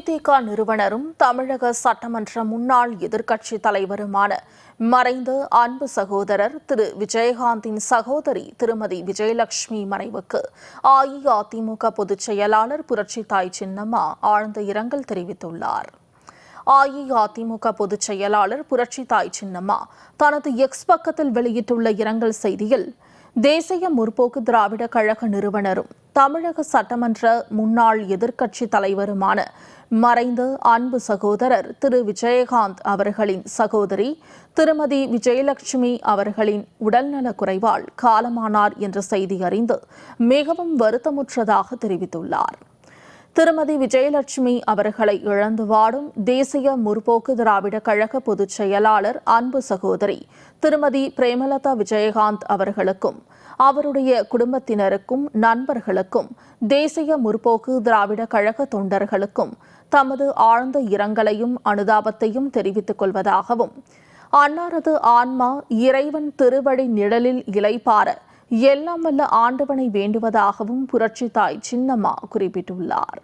தேமுதிக நிறுவனரும் தமிழக சட்டமன்ற முன்னாள் எதிர்க்கட்சி தலைவருமான மறைந்த அன்பு சகோதரர் திரு விஜயகாந்தின் சகோதரி திருமதி விஜயலட்சுமி மறைவுக்கு அஇஅதிமுக பொதுச் செயலாளர் புரட்சித்தாய் சின்னம்மா ஆழ்ந்த இரங்கல் தெரிவித்துள்ளார். அஇஅதிமுக பொதுச் செயலாளர் புரட்சித்தாய் சின்னம்மா தனது எக்ஸ் பக்கத்தில் வெளியிட்டுள்ள இரங்கல் செய்தியில் தேசிய முற்போக்கு திராவிட கழக நிறுவனரும் தமிழக சட்டமன்ற முன்னாள் எதிர்க்கட்சி தலைவருமான மறைந்த அன்பு சகோதரர் திரு. விஜயகாந்த் அவர்களின் சகோதரி திருமதி விஜயலட்சுமி அவர்களின் உடல்நலக் குறைவால் காலமானார் என்ற செய்தி அறிந்து மிகவும் வருத்தமுற்றதாக தெரிவித்துள்ளார். திருமதி விஜயலட்சுமி அவர்களை இழந்து வாடும் தேசிய முற்போக்கு திராவிட கழக பொதுச் செயலாளர் அன்பு சகோதரி திருமதி பிரேமலதா விஜயகாந்த் அவர்களுக்கும் அவருடைய குடும்பத்தினருக்கும் நண்பர்களுக்கும் தேசிய முற்போக்கு திராவிட கழக தொண்டர்களுக்கும் தமது ஆழ்ந்த இரங்கலையும் அனுதாபத்தையும் தெரிவித்துக் கொள்வதாகவும் அன்னாரது ஆன்மா இறைவன் திருவடி நிழலில் இலைப்பார எல்லாம் வல்ல ஆண்டவனை வேண்டுவதாகவும் புரட்சி தாய் சின்னம்மா குறிப்பிட்டுள்ளார்.